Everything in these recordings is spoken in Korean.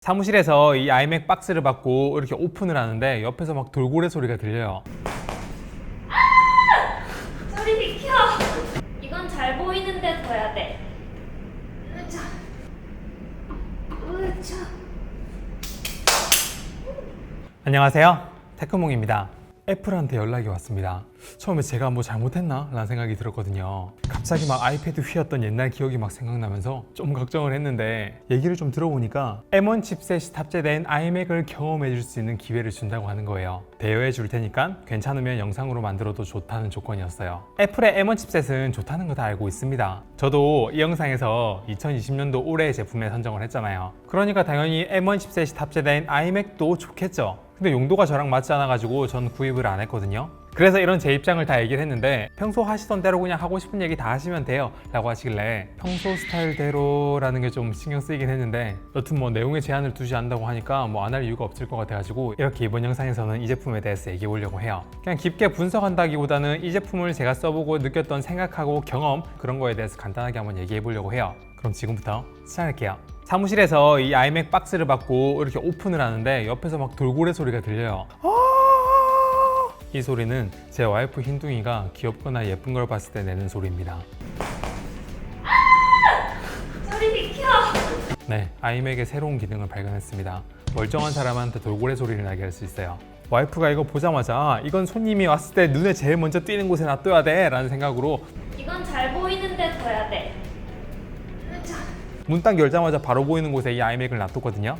사무실에서 이 아이맥 박스를 받고 이렇게 오픈을 하는데 옆에서 막 돌고래 소리가 들려요. 소리 비켜! 이건 잘 보이는 데 둬야 돼. 으차. 으차. 안녕하세요. 테크몽입니다. 애플한테 연락이 왔습니다. 처음에 제가 뭐 잘못했나? 라는 생각이 들었거든요. 갑자기 막 아이패드 휘었던 옛날 기억이 막 생각나면서 좀 걱정을 했는데 얘기를 좀 들어보니까 M1 칩셋이 탑재된 iMac을 경험해 줄 수 있는 기회를 준다고 하는 거예요. 대여해 줄 테니까 괜찮으면 영상으로 만들어도 좋다는 조건이었어요. 애플의 M1 칩셋은 좋다는 거 다 알고 있습니다. 저도 이 영상에서 2020년도 올해의 제품에 선정을 했잖아요. 그러니까 당연히 M1 칩셋이 탑재된 iMac도 좋겠죠. 근데 용도가 저랑 맞지 않아가지고 전 구입을 안 했거든요. 그래서 이런 제 입장을 다 얘기를 했는데 평소 하시던 대로 그냥 하고 싶은 얘기 다 하시면 돼요 라고 하시길래 평소 스타일대로 라는 게 좀 신경 쓰이긴 했는데 여튼 뭐 내용에 제한을 두지 않는다고 하니까 뭐 안 할 이유가 없을 것 같아가지고 이렇게 이번 영상에서는 이 제품에 대해서 얘기해 보려고 해요 그냥 깊게 분석한다기보다는 이 제품을 제가 써보고 느꼈던 생각하고 경험 그런 거에 대해서 간단하게 한번 얘기해 보려고 해요 그럼 지금부터 시작할게요 사무실에서 이 아이맥 박스를 받고 이렇게 오픈을 하는데 옆에서 막 돌고래 소리가 들려요 이 소리는 제 와이프 흰둥이가 귀엽거나 예쁜 걸 봤을 때 내는 소리입니다. 소리 비켜! 네, 아이맥의 새로운 기능을 발견했습니다. 멀쩡한 사람한테 돌고래 소리를 나게 할 수 있어요. 와이프가 이거 보자마자 이건 손님이 왔을 때 눈에 제일 먼저 띄는 곳에 놔둬야 돼 라는 생각으로 이건 잘 보이는 데 둬야 돼. 문 딱 열자마자 바로 보이는 곳에 이 아이맥을 놔뒀거든요.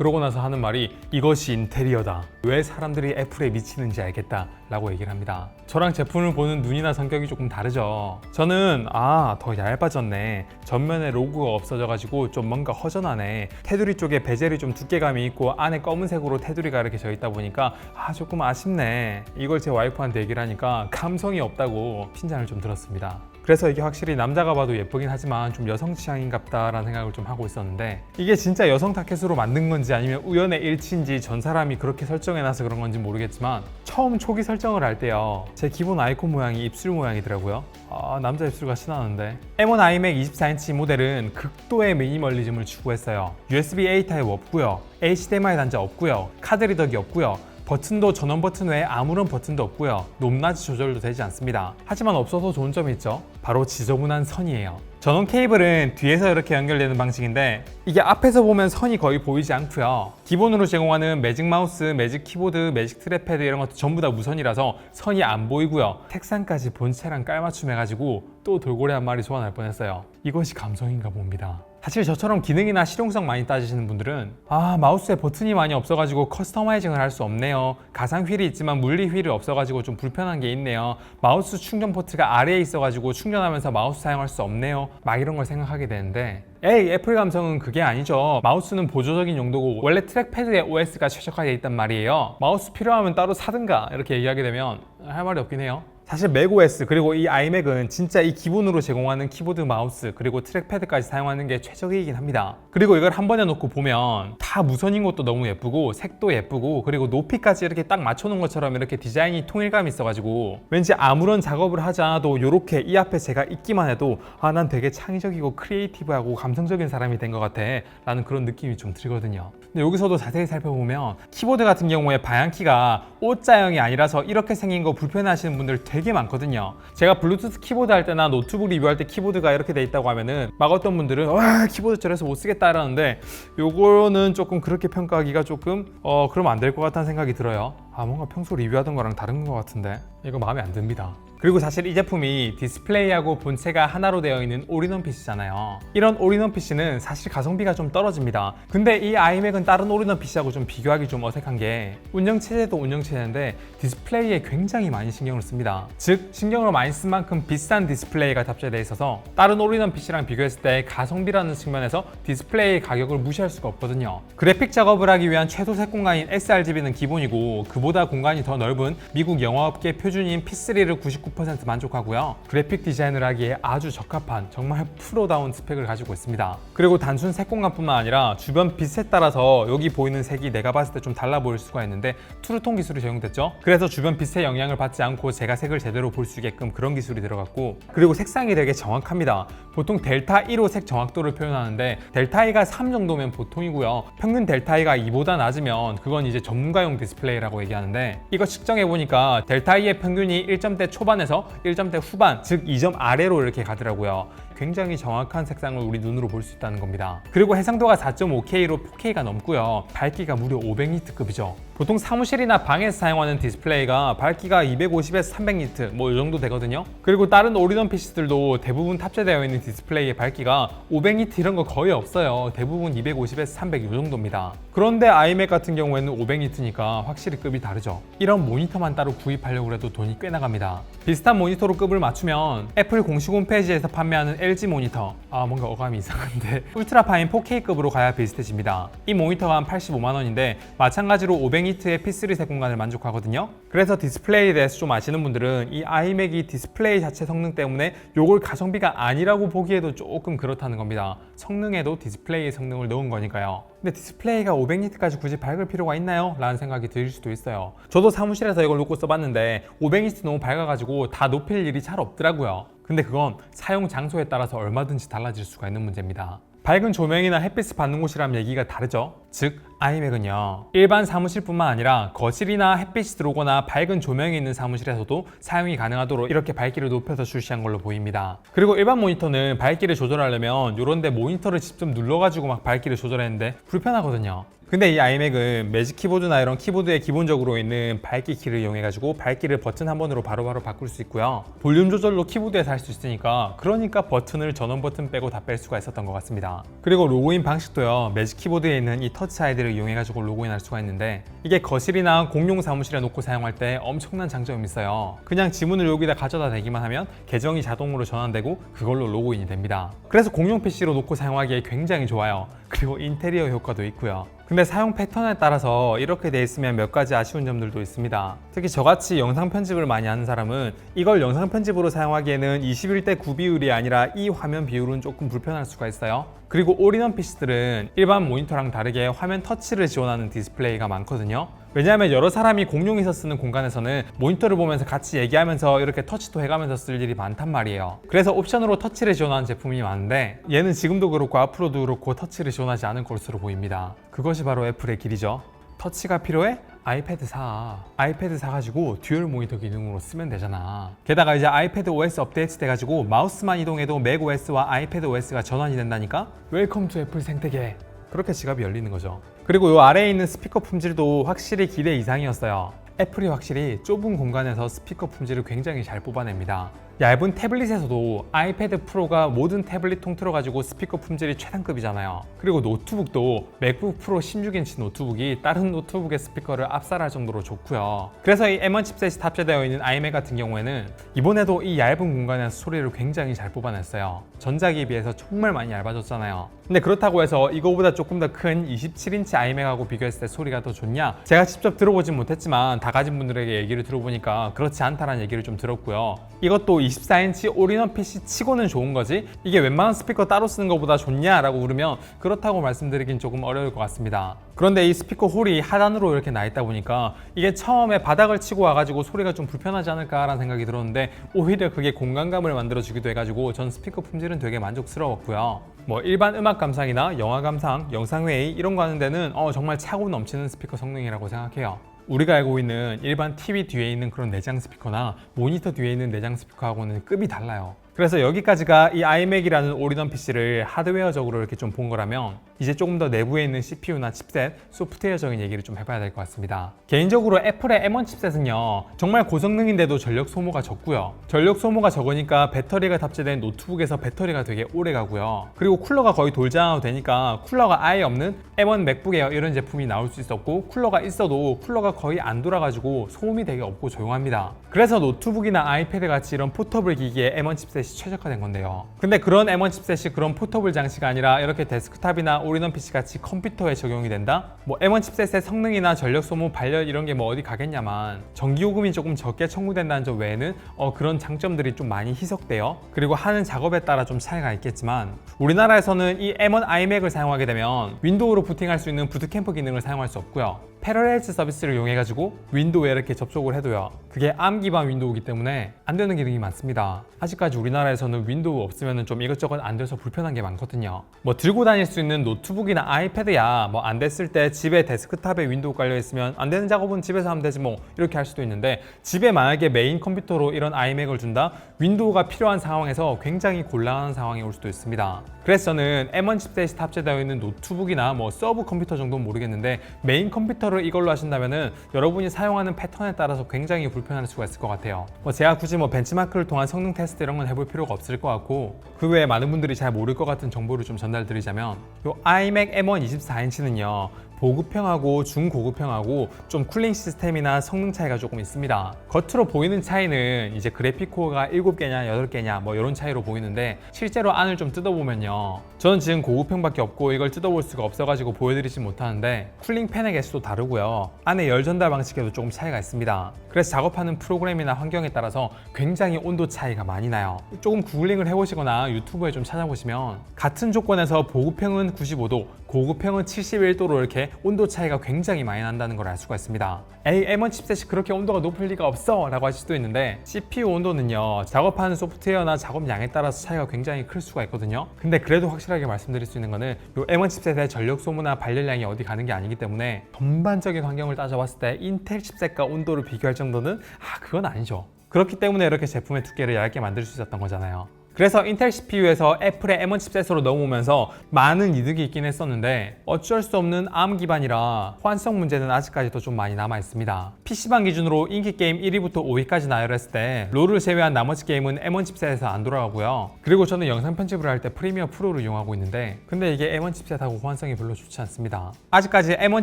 그러고 나서 하는 말이 이것이 인테리어다. 왜 사람들이 애플에 미치는지 알겠다. 라고 얘기를 합니다. 저랑 제품을 보는 눈이나 성격이 조금 다르죠. 저는 아, 더 얇아졌네. 전면에 로고가 없어져가지고 좀 뭔가 허전하네. 테두리 쪽에 베젤이 좀 두께감이 있고 안에 검은색으로 테두리가 이렇게 져 있다 보니까 아, 조금 아쉽네. 이걸 제 와이프한테 얘기를 하니까 감성이 없다고 핀잔을 좀 들었습니다. 그래서 이게 확실히 남자가 봐도 예쁘긴 하지만 좀 여성 취향인갑다라는 생각을 좀 하고 있었는데 이게 진짜 여성 타켓으로 만든 건지 아니면 우연의 일치인지 전 사람이 그렇게 설정해놔서 그런 건지 모르겠지만 처음 초기 설정을 할 때요. 제 기본 아이콘 모양이 입술 모양이더라고요. 아 남자 입술 같이 나는데. M1 iMac 24인치 모델은 극도의 미니멀리즘을 추구했어요. USB-A 타입 없고요. HDMI 단자 없고요. 카드 리더기 없고요 버튼도 전원 버튼 외에 아무런 버튼도 없고요. 높낮이 조절도 되지 않습니다. 하지만 없어서 좋은 점이 있죠. 바로 지저분한 선이에요. 전원 케이블은 뒤에서 이렇게 연결되는 방식인데 이게 앞에서 보면 선이 거의 보이지 않고요. 기본으로 제공하는 매직 마우스, 매직 키보드, 매직 트랙패드 이런 것도 전부 다 무선이라서 선이 안 보이고요. 색상까지 본체랑 깔맞춤 해가지고 또 돌고래 한 마리 소환할 뻔했어요. 이것이 감성인가 봅니다. 사실 저처럼 기능이나 실용성 많이 따지시는 분들은 아 마우스에 버튼이 많이 없어가지고 커스터마이징을 할 수 없네요. 가상 휠이 있지만 물리 휠이 없어가지고 좀 불편한 게 있네요. 마우스 충전 포트가 아래에 있어가지고 충전하면서 마우스 사용할 수 없네요. 막 이런 걸 생각하게 되는데. 에이 애플 감성은 그게 아니죠. 마우스는 보조적인 용도고 원래 트랙패드에 OS가 최적화되어 있단 말이에요. 마우스 필요하면 따로 사든가 이렇게 얘기하게 되면 할 말이 없긴 해요 사실 맥OS 그리고 이 iMac은 진짜 이 기본으로 제공하는 키보드 마우스 그리고 트랙패드까지 사용하는 게 최적이긴 합니다. 그리고 이걸 한 번에 놓고 보면 다 무선인 것도 너무 예쁘고 색도 예쁘고 그리고 높이까지 이렇게 딱 맞춰놓은 것처럼 이렇게 디자인이 통일감이 있어가지고 왠지 아무런 작업을 하지 않아도 이렇게 이 앞에 제가 있기만 해도 아 난 되게 창의적이고 크리에이티브하고 감성적인 사람이 된 것 같아 라는 그런 느낌이 좀 들거든요. 근데 여기서도 자세히 살펴보면 키보드 같은 경우에 방향키가 O자형이 아니라서 이렇게 생긴 거 불편해하시는 분들 되게 많거든요. 제가 블루투스 키보드 할 때나 노트북 리뷰할 때 키보드가 이렇게 돼 있다고 하면은 막 어떤 분들은 와 키보드 저래서 못 쓰겠다 라는데 요거는 조금 그렇게 평가하기가 조금 어 그러면 안 될 것 같다는 생각이 들어요. 아 뭔가 평소 리뷰하던 거랑 다른 것 같은데 이거 마음에 안 듭니다. 그리고 사실 이 제품이 디스플레이하고 본체가 하나로 되어 있는 올인원 PC잖아요. 이런 올인원 PC는 사실 가성비가 좀 떨어집니다. 근데 이 아이맥은 다른 올인원 PC하고 좀 비교하기 좀 어색한 게 운영체제도 운영체제인데 디스플레이에 굉장히 많이 신경을 씁니다. 즉 신경을 많이 쓴 만큼 비싼 디스플레이가 탑재되어 있어서 다른 올인원 PC랑 비교했을 때 가성비라는 측면에서 디스플레이 가격을 무시할 수가 없거든요. 그래픽 작업을 하기 위한 최소 색 공간인 sRGB는 기본이고 그보다 공간이 더 넓은 미국 영화업계 표준인 P3를 99 99% 만족하고요. 그래픽 디자인을 하기에 아주 적합한 정말 프로다운 스펙을 가지고 있습니다. 그리고 단순 색공간뿐만 아니라 주변 빛에 따라서 여기 보이는 색이 내가 봤을 때 좀 달라 보일 수가 있는데 투르톤 기술이 적용됐죠. 그래서 주변 빛의 영향을 받지 않고 제가 색을 제대로 볼 수 있게끔 그런 기술이 들어갔고 그리고 색상이 되게 정확합니다. 보통 델타 1호 색 정확도를 표현하는데 델타 I가 3 정도면 보통이고요. 평균 델타 I가 2보다 낮으면 그건 이제 전문가용 디스플레이라고 얘기하는데 이거 측정해 보니까 델타 I의 평균이 1점대 초반 에서 1점대 후반, 즉 2점 아래로 이렇게 가더라고요. 굉장히 정확한 색상을 우리 눈으로 볼 수 있다는 겁니다. 그리고 해상도가 4.5K로 4K가 넘고요. 밝기가 무려 500니트급이죠. 보통 사무실이나 방에서 사용하는 디스플레이가 밝기가 250에서 300니트 뭐 이 정도 되거든요. 그리고 다른 오리던 PC들도 대부분 탑재되어 있는 디스플레이의 밝기가 500니트 이런 거 거의 없어요. 대부분 250에서 300 이 정도입니다. 그런데 아이맥 같은 경우에는 500니트니까 확실히 급이 다르죠. 이런 모니터만 따로 구입하려고 해도 돈이 꽤 나갑니다. 비슷한 모니터로 급을 맞추면 애플 공식 홈페이지에서 판매하는 LG 모니터 아 뭔가 어감이 이상한데 울트라파인 4K급으로 가야 비슷해집니다. 이 모니터가 한 85만 원인데 마찬가지로 500니트의 P3 색 공간을 만족하거든요. 그래서 디스플레이에 대해서 좀 아시는 분들은 이 아이맥이 디스플레이 자체 성능 때문에 요걸 가성비가 아니라고 보기에도 조금 그렇다는 겁니다. 성능에도 디스플레이의 성능을 넣은 거니까요. 근데 디스플레이가 500니트까지 굳이 밝을 필요가 있나요? 라는 생각이 들 수도 있어요. 저도 사무실에서 이걸 놓고 써봤는데 500니트 너무 밝아가지고 다 높일 일이 잘 없더라고요. 근데 그건 사용 장소에 따라서 얼마든지 달라질 수가 있는 문제입니다. 밝은 조명이나 햇빛을 받는 곳이라면 얘기가 다르죠. 즉, 아이맥은요. 일반 사무실뿐만 아니라 거실이나 햇빛이 들어오거나 밝은 조명이 있는 사무실에서도 사용이 가능하도록 이렇게 밝기를 높여서 출시한 걸로 보입니다. 그리고 일반 모니터는 밝기를 조절하려면 이런데 모니터를 직접 눌러가지고 막 밝기를 조절했는데 불편하거든요. 근데 이 아이맥은 매직 키보드나 이런 키보드에 기본적으로 있는 밝기 키를 이용해 가지고 밝기를 버튼 한 번으로 바로 바로 바꿀 수 있고요. 볼륨 조절로 키보드에서 할 수 있으니까 그러니까 버튼을 전원 버튼 빼고 다 뺄 수가 있었던 것 같습니다. 그리고 로그인 방식도요. 매직 키보드에 있는 이 터치 아이디를 이용해 가지고 로그인할 수가 있는데 이게 거실이나 공용 사무실에 놓고 사용할 때 엄청난 장점이 있어요. 그냥 지문을 여기다 가져다 대기만 하면 계정이 자동으로 전환되고 그걸로 로그인이 됩니다. 그래서 공용 PC로 놓고 사용하기에 굉장히 좋아요. 그리고 인테리어 효과도 있고요. 근데 사용 패턴에 따라서 이렇게 돼 있으면 몇 가지 아쉬운 점들도 있습니다. 특히 저같이 영상 편집을 많이 하는 사람은 이걸 영상 편집으로 사용하기에는 21대 9 비율이 아니라 이 화면 비율은 조금 불편할 수가 있어요. 그리고 올인원 PC들은 일반 모니터랑 다르게 화면 터치를 지원하는 디스플레이가 많거든요. 왜냐하면 여러 사람이 공용해서 쓰는 공간에서는 모니터를 보면서 같이 얘기하면서 이렇게 터치도 해가면서 쓸 일이 많단 말이에요. 그래서 옵션으로 터치를 지원하는 제품이 많은데 얘는 지금도 그렇고 앞으로도 그렇고 터치를 지원하지 않을 것으로 보입니다. 그것이 바로 애플의 길이죠. 터치가 필요해? 아이패드 사. 아이패드 사가지고 듀얼 모니터 기능으로 쓰면 되잖아. 게다가 이제 아이패드 OS 업데이트 돼가지고 마우스만 이동해도 맥 OS와 아이패드 OS가 전환이 된다니까? 웰컴 투 애플 생태계. 그렇게 지갑이 열리는 거죠. 그리고 이 아래에 있는 스피커 품질도 확실히 기대 이상이었어요. 애플이 확실히 좁은 공간에서 스피커 품질을 굉장히 잘 뽑아냅니다. 얇은 태블릿에서도 아이패드 프로가 모든 태블릿 통틀어 가지고 스피커 품질이 최단급이잖아요. 그리고 노트북도 맥북 프로 16인치 노트북이 다른 노트북의 스피커를 압살할 정도로 좋고요. 그래서 이 M1 칩셋이 탑재되어 있는 아이맥 같은 경우에는 이번에도 이 얇은 공간에서 소리를 굉장히 잘 뽑아냈어요. 전작에 비해서 정말 많이 얇아졌잖아요. 근데 그렇다고 해서 이거보다 조금 더 큰 27인치 아이맥하고 비교했을 때 소리가 더 좋냐? 제가 직접 들어보진 못했지만 다 가진 분들에게 얘기를 들어보니까 그렇지 않다라는 얘기를 좀 들었고요. 이것도 24인치 올인원 PC 치고는 좋은 거지 이게 웬만한 스피커 따로 쓰는 것보다 좋냐라고 물으면 그렇다고 말씀드리긴 조금 어려울 것 같습니다. 그런데 이 스피커 홀이 하단으로 이렇게 나 있다 보니까 이게 처음에 바닥을 치고 와가지고 소리가 좀 불편하지 않을까라는 생각이 들었는데 오히려 그게 공간감을 만들어주기도 해가지고 전 스피커 품질은 되게 만족스러웠고요. 뭐 일반 음악 감상이나 영화 감상, 영상 회의 이런 거 하는 데는 어, 정말 차고 넘치는 스피커 성능이라고 생각해요. 우리가 알고 있는 일반 TV 뒤에 있는 그런 내장 스피커나 모니터 뒤에 있는 내장 스피커하고는 급이 달라요. 그래서 여기까지가 이 iMac이라는 올인원 PC를 하드웨어적으로 이렇게 좀 본 거라면 이제 조금 더 내부에 있는 CPU나 칩셋, 소프트웨어적인 얘기를 좀 해봐야 될 것 같습니다. 개인적으로 애플의 M1 칩셋은요, 정말 고성능인데도 전력 소모가 적고요. 전력 소모가 적으니까 배터리가 탑재된 노트북에서 배터리가 되게 오래 가고요. 그리고 쿨러가 거의 돌지 않아도 되니까 쿨러가 아예 없는 M1 맥북 에어 이런 제품이 나올 수 있었고 쿨러가 있어도 쿨러가 거의 안 돌아가지고 소음이 되게 없고 조용합니다. 그래서 노트북이나 아이패드 같이 이런 포터블 기기에 M1 칩셋이 최적화된 건데요. 근데 그런 M1 칩셋이 그런 포터블 장치가 아니라 이렇게 데스크탑이나 올인원 PC 같이 컴퓨터에 적용이 된다? 뭐 M1 칩셋의 성능이나 전력 소모, 발열 이런 게 뭐 어디 가겠냐만 전기 요금이 조금 적게 청구된다는 점 외에는 어, 그런 장점들이 좀 많이 희석돼요. 그리고 하는 작업에 따라 좀 차이가 있겠지만 우리나라에서는 이 M1 iMac을 사용하게 되면 윈도우로 부팅할 수 있는 부트캠프 기능을 사용할 수 없고요. 패러렐즈 서비스를 이용해 가지고 윈도우에 이렇게 접속을 해도요. 그게 ARM 기반 윈도우이기 때문에 안 되는 기능이 많습니다. 아직까지 우리나라에서는 윈도우 없으면 좀 이것저것 안 돼서 불편한 게 많거든요. 뭐 들고 다닐 수 있는 노트북이나 아이패드야 뭐 안 됐을 때 집에 데스크탑에 윈도우 깔려 있으면 안 되는 작업은 집에서 하면 되지 뭐 이렇게 할 수도 있는데 집에 만약에 메인 컴퓨터로 이런 아이맥을 준다 윈도우가 필요한 상황에서 굉장히 곤란한 상황이 올 수도 있습니다. 그래서 저는 M1 칩셋이 탑재되어 있는 노트북이나 뭐 서브 컴퓨터 정도는 모르겠는데 메인 컴퓨터 를 이걸로 하신다면은 여러분이 사용하는 패턴에 따라서 굉장히 불편할 수가 있을 것 같아요. 뭐 제가 굳이 뭐 벤치마크를 통한 성능 테스트 이런 건 해볼 필요가 없을 것 같고 그 외에 많은 분들이 잘 모를 것 같은 정보를 좀 전달드리자면 요 iMac M1 24인치는요 보급형하고 중고급형하고 좀 쿨링 시스템이나 성능 차이가 조금 있습니다. 겉으로 보이는 차이는 이제 그래픽 코어가 7개냐 8개냐 뭐 이런 차이로 보이는데 실제로 안을 좀 뜯어보면요. 저는 지금 고급형밖에 없고 이걸 뜯어볼 수가 없어가지고 보여드리지 못하는데 쿨링 팬의 개수도 다르고요. 안에 열 전달 방식에도 조금 차이가 있습니다. 그래서 작업하는 프로그램이나 환경에 따라서 굉장히 온도 차이가 많이 나요. 조금 구글링을 해보시거나 유튜브에 좀 찾아보시면 같은 조건에서 보급형은 95도, 고급형은 71도로 이렇게 온도 차이가 굉장히 많이 난다는 걸 알 수가 있습니다. 에이, M1 칩셋이 그렇게 온도가 높을 리가 없어 라고 하실 수도 있는데 CPU 온도는요, 작업하는 소프트웨어나 작업량에 따라서 차이가 굉장히 클 수가 있거든요. 근데 그래도 확실하게 말씀드릴 수 있는 거는 이 M1 칩셋의 전력 소모나 발열량이 어디 가는 게 아니기 때문에 전반적인 환경을 따져봤을 때 인텔 칩셋과 온도를 비교할 정도는 아, 그건 아니죠. 그렇기 때문에 이렇게 제품의 두께를 얇게 만들 수 있었던 거잖아요. 그래서 인텔 CPU에서 애플의 M1 칩셋으로 넘어오면서 많은 이득이 있긴 했었는데 어쩔 수 없는 ARM 기반이라 호환성 문제는 아직까지도 좀 많이 남아 있습니다. PC방 기준으로 인기 게임 1위부터 5위까지 나열했을 때 롤을 제외한 나머지 게임은 M1 칩셋에서 안 돌아가고요. 그리고 저는 영상 편집을 할 때 프리미어 프로를 이용하고 있는데 근데 이게 M1 칩셋하고 호환성이 별로 좋지 않습니다. 아직까지 M1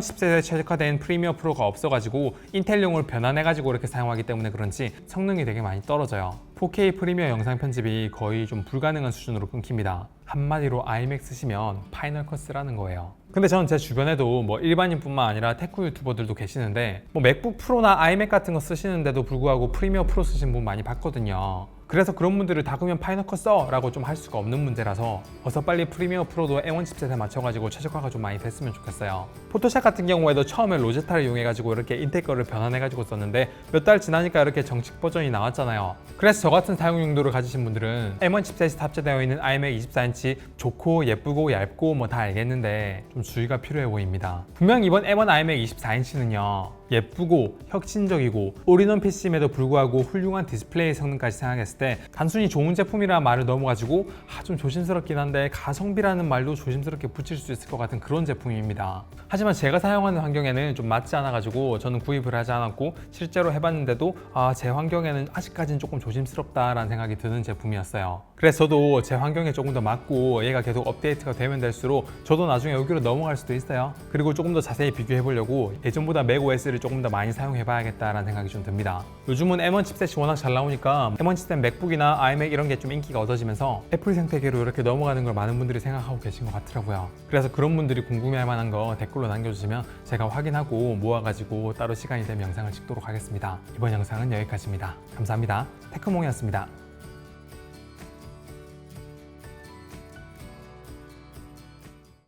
칩셋에 최적화된 프리미어 프로가 없어가지고 인텔용을 변환해가지고 이렇게 사용하기 때문에 그런지 성능이 되게 많이 떨어져요. 4K 프리미어 영상 편집이 거의 좀 불가능한 수준으로 끊깁니다. 한마디로 iMac 쓰시면 파이널 컷 쓰라는 거예요. 근데 저는 제 주변에도 뭐 일반인뿐만 아니라 테크 유튜버들도 계시는데 뭐 맥북 프로나 아이맥 같은 거 쓰시는데도 불구하고 프리미어 프로 쓰신 분 많이 봤거든요. 그래서 그런 분들을 닦으면 파이널 컷 써! 라고 좀 할 수가 없는 문제라서 어서 빨리 프리미어 프로도 M1 칩셋에 맞춰가지고 최적화가 좀 많이 됐으면 좋겠어요. 포토샵 같은 경우에도 처음에 로제타를 이용해가지고 이렇게 인텔 거를 변환해가지고 썼는데 몇 달 지나니까 이렇게 정식 버전이 나왔잖아요. 그래서 저 같은 사용 용도를 가지신 분들은 M1 칩셋이 탑재되어 있는 iMac 24인치 좋고 예쁘고 얇고 뭐 다 알겠는데 좀 주의가 필요해 보입니다. 분명 이번 M1 iMac 24인치는요. 예쁘고 혁신적이고 올인원 PC임에도 불구하고 훌륭한 디스플레이 성능까지 생각했을 때 단순히 좋은 제품이라는 말을 넘어가지고 아, 좀 조심스럽긴 한데 가성비라는 말도 조심스럽게 붙일 수 있을 것 같은 그런 제품입니다. 하지만 제가 사용하는 환경에는 좀 맞지 않아가지고 저는 구입을 하지 않았고 실제로 해봤는데도 아, 제 환경에는 아직까지는 조금 조심스럽다라는 생각이 드는 제품이었어요. 그래서 저도 제 환경에 조금 더 맞고 얘가 계속 업데이트가 되면 될수록 저도 나중에 여기로 넘어갈 수도 있어요. 그리고 조금 더 자세히 비교해 보려고 예전보다 맥OS를 조금 더 많이 사용해 봐야겠다라는 생각이 좀 듭니다. 요즘은 M1 칩셋이 워낙 잘 나오니까 M1 칩셋 맥북이나 iMac 이런 게 좀 인기가 얻어지면서 애플 생태계로 이렇게 넘어가는 걸 많은 분들이 생각하고 계신 것 같더라고요. 그래서 그런 분들이 궁금해할 만한 거 댓글로 남겨주시면 제가 확인하고 모아가지고 따로 시간이 되면 영상을 찍도록 하겠습니다. 이번 영상은 여기까지입니다. 감사합니다. 테크몽이었습니다.